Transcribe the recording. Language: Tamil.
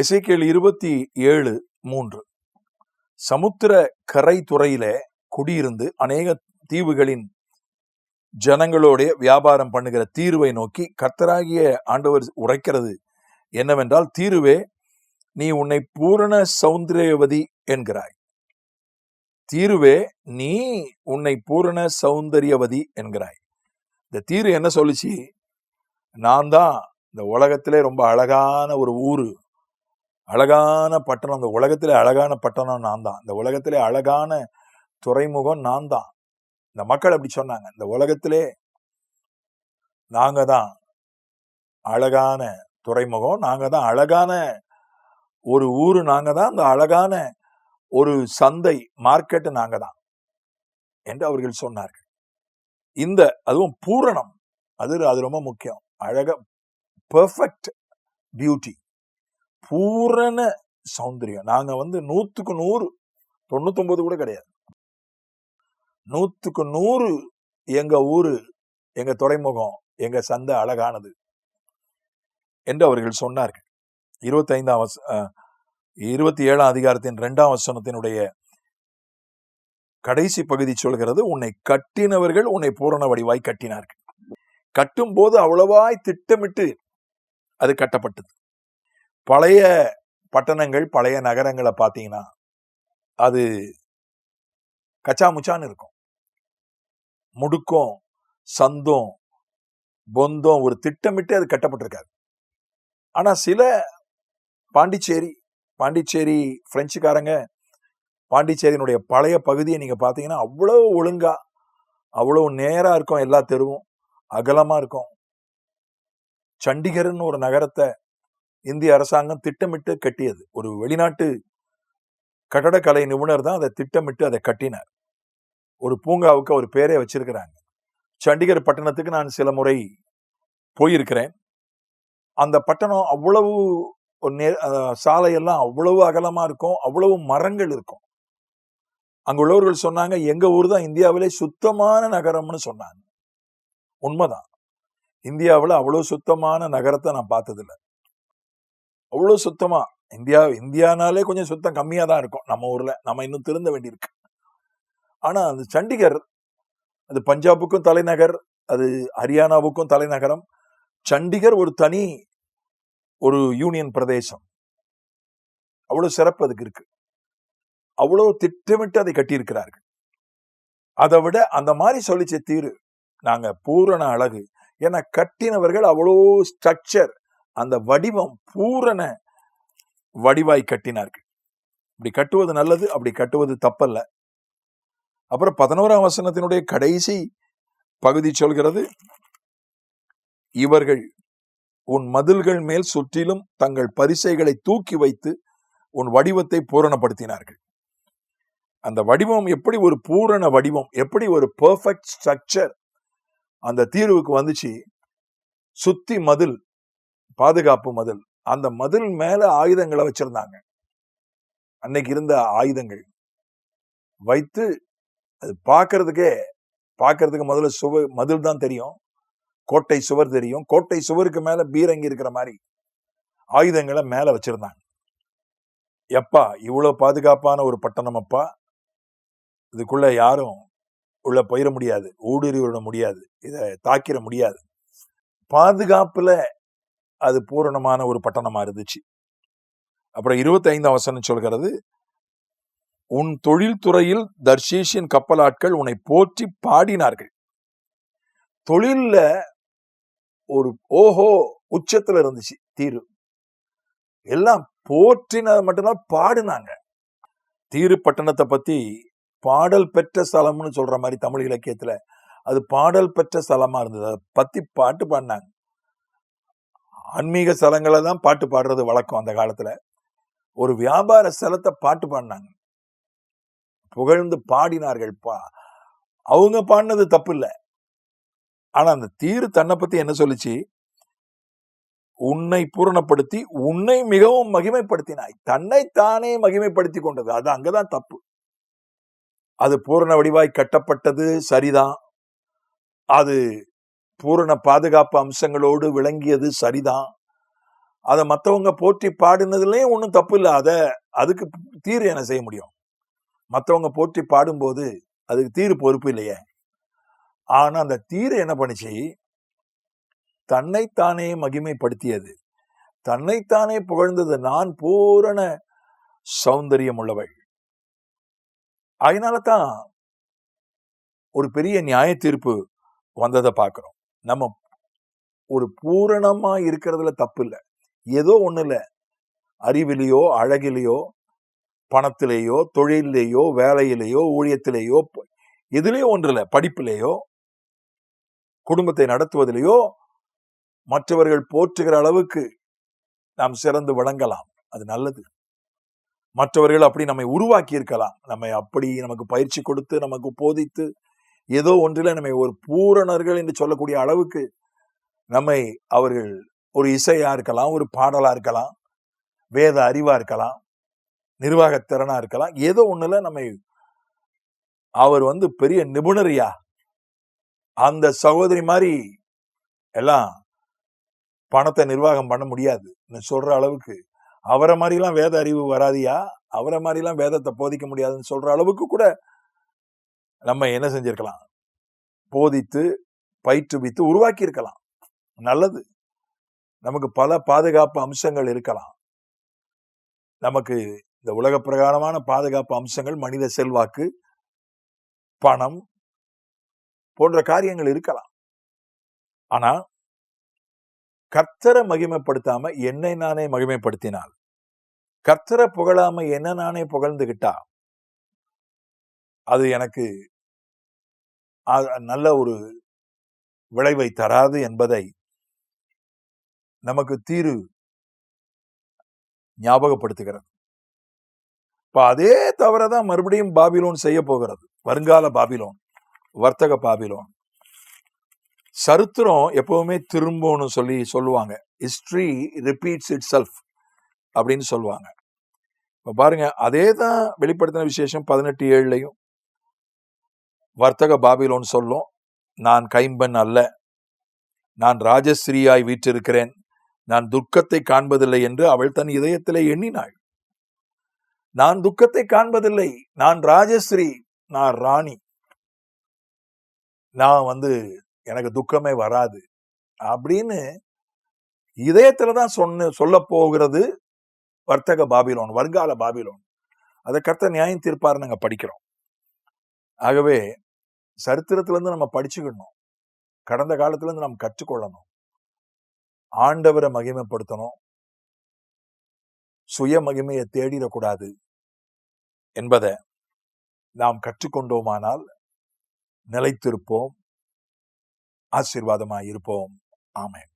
எசைக்கேள் இருபத்தி ஏழு மூன்று. சமுத்திர கரை துறையில குடியிருந்து அநேக தீவுகளின் ஜனங்களோடைய வியாபாரம் பண்ணுகிற தீர்வை நோக்கி கர்த்தராகிய ஆண்டவர் உரைக்கிறது என்னவென்றால் தீருவே நீ உன்னை பூரண சௌந்தரியவதி என்கிறாய். தீருவே நீ உன்னை பூரண சௌந்தரியவதி என்கிறாய். இந்த தீரு என்ன சொல்லுச்சு? நான் தான் இந்த உலகத்திலே ரொம்ப அழகான ஒரு ஊரு. அழகான பட்டணம். இந்த உலகத்தில் அழகான பட்டணம் நான் தான் இந்த உலகத்திலே அழகான துறைமுகம் நான் தான் இந்த மக்கள் அப்படி சொன்னாங்க. இந்த உலகத்திலே நாங்க தான் அழகான துறைமுகம் நாங்க தான் அழகான ஒரு ஊர் நாங்க தான் இந்த அழகான ஒரு சந்தை மார்க்கெட்டு நாங்க தான் என்று அவர்கள் சொன்னார்கள். இந்த அதுவும் பூரணம். அது அது ரொம்ப முக்கியம். அழக பெர்ஃபெக்ட் பியூட்டி பூரண சௌந்தரியம். நாங்க வந்து நூத்துக்கு நூறு தொண்ணூத்தொன்பது கூட கிடையாது. நூத்துக்கு நூறு எங்க ஊரு எங்க துறைமுகம் எங்க சந்தை அழகானது என்று அவர்கள் சொன்னார்கள். இருபத்தி ஐந்தாம் இருபத்தி ஏழாம் அதிகாரத்தின் இரண்டாம் வசனத்தினுடைய கடைசி பகுதி சொல்கிறது உன்னை கட்டினவர்கள் உன்னை பூரண வடிவாய் கட்டினார்கள். கட்டும் போது அவ்வளவாய் திட்டமிட்டு அது கட்டப்பட்டது. பழைய பட்டணங்கள் பழைய நகரங்களை பார்த்தீங்கன்னா அது கச்சாமுச்சான்னு இருக்கும். முடுக்கம் சந்தம் பொந்தம் ஒரு திட்டமிட்டு அது கட்டப்பட்டிருக்காது. ஆனால் சில பாண்டிச்சேரி பாண்டிச்சேரி பிரெஞ்சுக்காரங்க பாண்டிச்சேரியினுடைய பழைய பகுதியை நீங்கள் பார்த்தீங்கன்னா அவ்வளோ ஒழுங்காக அவ்வளோ நேராக இருக்கும் எல்லா தெருவும் அகலமாக இருக்கும். சண்டிகர்னு ஒரு நகரத்தை இந்திய அரசாங்கம் திட்டமிட்டு கட்டியது. ஒரு வெளிநாட்டு கட்டடக்கலை நிபுணர் தான் அதை திட்டமிட்டு அதை கட்டினார். ஒரு பூங்காவுக்கு அவர் பேரே வச்சிருக்கிறாங்க. சண்டிகர் பட்டணத்துக்கு நான் சில முறை போயிருக்கிறேன். அந்த பட்டணம் அவ்வளவு நே- சாலையெல்லாம் அவ்வளவு அகலமா இருக்கும் அவ்வளவு மரங்கள் இருக்கும். அங்க உள்ளவர்கள் சொன்னாங்க எங்க ஊர் தான் இந்தியாவிலே சுத்தமான நகரம்னு சொன்னாங்க. உண்மைதான். இந்தியாவில் அவ்வளோ சுத்தமான நகரத்தை நான் பார்த்ததில்ல. அவ்வளோ சுத்தமா? இந்தியா இந்தியானாலே கொஞ்சம் சுத்தம் கம்மியாக தான் இருக்கும். நம்ம ஊரில். நம்ம இன்னும் திருந்த வேண்டியிருக்கு. ஆனால் அந்த சண்டிகர் அது பஞ்சாபுக்கும் தலைநகர் அது ஹரியானாவுக்கும் தலைநகரம். சண்டிகர் ஒரு தனி ஒரு யூனியன் பிரதேசம். அவ்வளோ சிறப்பு அதுக்கு இருக்கு. அவ்வளோ திட்டமிட்டு அதை கட்டியிருக்கிறார்கள். அதை விட அந்த மாதிரி சொல்லிச்ச தீரு. நாங்கள் பூரண அழகு. ஏன்னா கட்டினவர்கள் அவ்வளோ ஸ்ட்ரக்சர் அந்த வடிவம் பூரண வடிவாய் கட்டினார்கள். இப்படி கட்டுவது நல்லது அப்படி கட்டுவது தப்பல்ல. அப்புறம் பதினோராம் வசனத்தினுடைய கடைசி பகுதி சொல்கிறது இவர்கள் உன் மதில்கள் மேல் சுற்றிலும் தங்கள் பரிசைகளை தூக்கி வைத்து உன் வடிவத்தை பூரணப்படுத்தினார்கள். அந்த வடிவம் எப்படி ஒரு பூரண வடிவம் எப்படி ஒரு பெர்ஃபெக்ட் ஸ்ட்ரக்சர் அந்த தீர்வுக்கு வந்துச்சு? சுத்தி மதில் பாதுகாப்பு மதில். அந்த மதில் மேல ஆயுதங்களை வச்சிருந்தாங்க. அன்னைக்கு இருந்த ஆயுதங்கள். வைத்து அது பார்க்கறதுக்கே பார்க்கறதுக்கு முதல்ல சுவர் மதில் தான் தெரியும். கோட்டை சுவர் தெரியும். கோட்டை சுவருக்கு மேல பீரங்கி இருக்கிற மாதிரி ஆயுதங்களை மேல வச்சிருந்தாங்க. எப்பா இவ்வளவு பாதுகாப்பான ஒரு பட்டணம் அப்பா. இதுக்குள்ள யாரும் உள்ள போயிட முடியாது. ஊடுருவிட முடியாது. இதை தாக்கிட முடியாது. பாதுகாப்புல அது பூரணமான ஒரு பட்டணமா இருந்துச்சு. அப்புறம் இருபத்தைந்து ஐந்தாம் வசனம் சொல்கிறது உன் தொழில்துறையில் தர்ஷீஷின் கப்பலாட்கள் உன்னை போற்றி பாடினார்கள். தொழில்ல ஒரு ஓஹோ உச்சத்துல இருந்துச்சு தீரு எல்லாம் போற்றினது மட்டும்தான் பாடினாங்க. தீரு பட்டணத்தை பத்தி பாடல் பெற்ற ஸ்தலம்னு சொல்ற மாதிரி தமிழ் இலக்கியத்துல அது பாடல் பெற்ற ஸ்தலமா இருந்தது. அதை பத்தி பாட்டு பாடினாங்க. ஆன்மீக ஸ்தலங்களை தான் பாட்டு பாடுறது வழக்கம் அந்த காலத்துல. ஒரு வியாபார ஸ்தலத்தை பாட்டு பாடினாங்க. புகழ்ந்து பாடினார்கள். பா அவங்க பாடினது தப்பு இல்ல ஆனா அந்த தீரு தன்னை பத்தி என்ன சொல்லுச்சு? உன்னை பூரணப்படுத்தி உன்னை மிகவும் மகிமைப்படுத்தினாய். தன்னை தானே மகிமைப்படுத்தி கொண்டது. அது அங்கதான் தப்பு. அது பூரண வடிவாய் கட்டப்பட்டது சரிதான். அது பூரண பாதுகாப்பு அம்சங்களோடு விளங்கியது சரிதான். அதை மற்றவங்க போற்றி பாடினதுலேயும் ஒன்றும் தப்பு இல்லை. அதை அதுக்கு தீர்வு என்ன செய்ய முடியும்? மற்றவங்க போற்றி பாடும்போது அதுக்கு தீர் பொறுப்பு இல்லையே. ஆனால் அந்த தீர் என்ன பண்ணிச்சு? தன்னைத்தானே மகிமைப்படுத்தியது. தன்னைத்தானே புகழ்ந்தது நான் பூரண சௌந்தரியம் உள்ளவள். அதனால தான் ஒரு பெரிய நியாய தீர்ப்பு வந்ததை பார்க்குறோம். நம்ம ஒரு பூரணமா இருக்கிறதுல தப்பு இல்லை ஏதோ ஒண்ணு இல்ல அறிவிலேயோ அழகிலேயோ பணத்திலேயோ தொழிலேயோ வேலையிலேயோ ஊழியத்திலேயோ எதுலேயோ எதுலயோ ஒன்று இல்ல படிப்பிலேயோ குடும்பத்தை நடத்துவதிலேயோ மற்றவர்கள் போற்றுகிற அளவுக்கு நாம் சிறந்து விளங்கலாம். அது நல்லது. மற்றவர்கள் அப்படி நம்மை உருவாக்கி இருக்கலாம் நம்மை அப்படி நமக்கு பயிற்சி கொடுத்து நமக்கு போதித்து ஏதோ ஒன்றில நம்மை ஒரு பூரணர்கள் என்று சொல்லக்கூடிய அளவுக்கு நம்மை அவர்கள் ஒரு இசையா இருக்கலாம் ஒரு பாடலா இருக்கலாம் வேத அறிவா இருக்கலாம் நிர்வாகத் திறனா இருக்கலாம் ஏதோ ஒண்ணுல நம்மை அவர் வந்து பெரிய நிபுணரியா. அந்த சகோதரி மாதிரி எல்லாம் பணத்தை நிர்வாகம் பண்ண முடியாது. சொல்ற அளவுக்கு அவரை மாதிரிலாம் வேத அறிவு வராதியா? அவரை மாதிரிலாம் வேதத்தை போதிக்க முடியாதுன்னு சொல்ற அளவுக்கு கூட நம்ம என்ன செஞ்சிருக்கலாம்? போதித்து பயிற்றுவித்து உருவாக்கி இருக்கலாம் நல்லது. நமக்கு பல பாதுகாப்பு அம்சங்கள் இருக்கலாம். நமக்கு இந்த உலக பிரகாரமான பாதுகாப்பு அம்சங்கள் மனித செல்வாக்கு பணம் போன்ற காரியங்கள் இருக்கலாம். ஆனா கர்த்தரை மகிமைப்படுத்தாம என்னை நானே மகிமைப்படுத்தினால் கர்த்தரை புகழாம என்ன நானே புகழ்ந்துகிட்டா அது எனக்கு நல்ல ஒரு விளைவை தராது என்பதை நமக்கு தீரு ஞாபகப்படுத்துகிறது. இப்ப அதே தான் மறுபடியும் பாபிலோன் செய்ய போகிறது. வருங்கால பாபிலோன் வர்த்தக பாபிலோன். சரித்திரம் எப்பவுமே திரும்பும்னு சொல்லி சொல்லுவாங்க. ஹிஸ்டரி ரிப்பீட்ஸ் இட் செல்ஃப் அப்படின்னு சொல்லுவாங்க. இப்போ பாருங்க அதே தான் வெளிப்படுத்தின விசேஷம் பதினெட்டு ஏழுலையும். வர்த்தக பாபிலோன் சொல்லும் நான் கைம்பெண் அல்ல. நான் ராஜஸ்ரீயாய் வீற்றிருக்கிறேன். நான் துக்கத்தை காண்பதில்லை என்று அவள் தன் இதயத்திலே எண்ணினாள். நான் துக்கத்தை காண்பதில்லை. நான் ராஜஸ்ரீ. நான் ராணி. நான் வந்து எனக்கு துக்கமே வராது அப்படின்னு இதயத்துல தான் சொன்ன சொல்ல போகிறது வர்த்தக பாபிலோன் வருங்கால பாபிலோன். அதை கர்த்த நியாயம் தீர்ப்பார் நாங்கள் படிக்கிறோம். ஆகவே சரித்திரத்துல இருந்து நம்ம படிச்சுக்கணும். கடந்த காலத்துல இருந்து நம்ம கற்றுக்கொள்ளணும். ஆண்டவரை மகிமைப்படுத்தணும். சுய மகிமையை தேடிடக்கூடாது என்பதை நாம் கற்றுக்கொண்டோமானால் நிலைத்திருப்போம். ஆசீர்வாதமாக இருப்போம் ஆமேன்.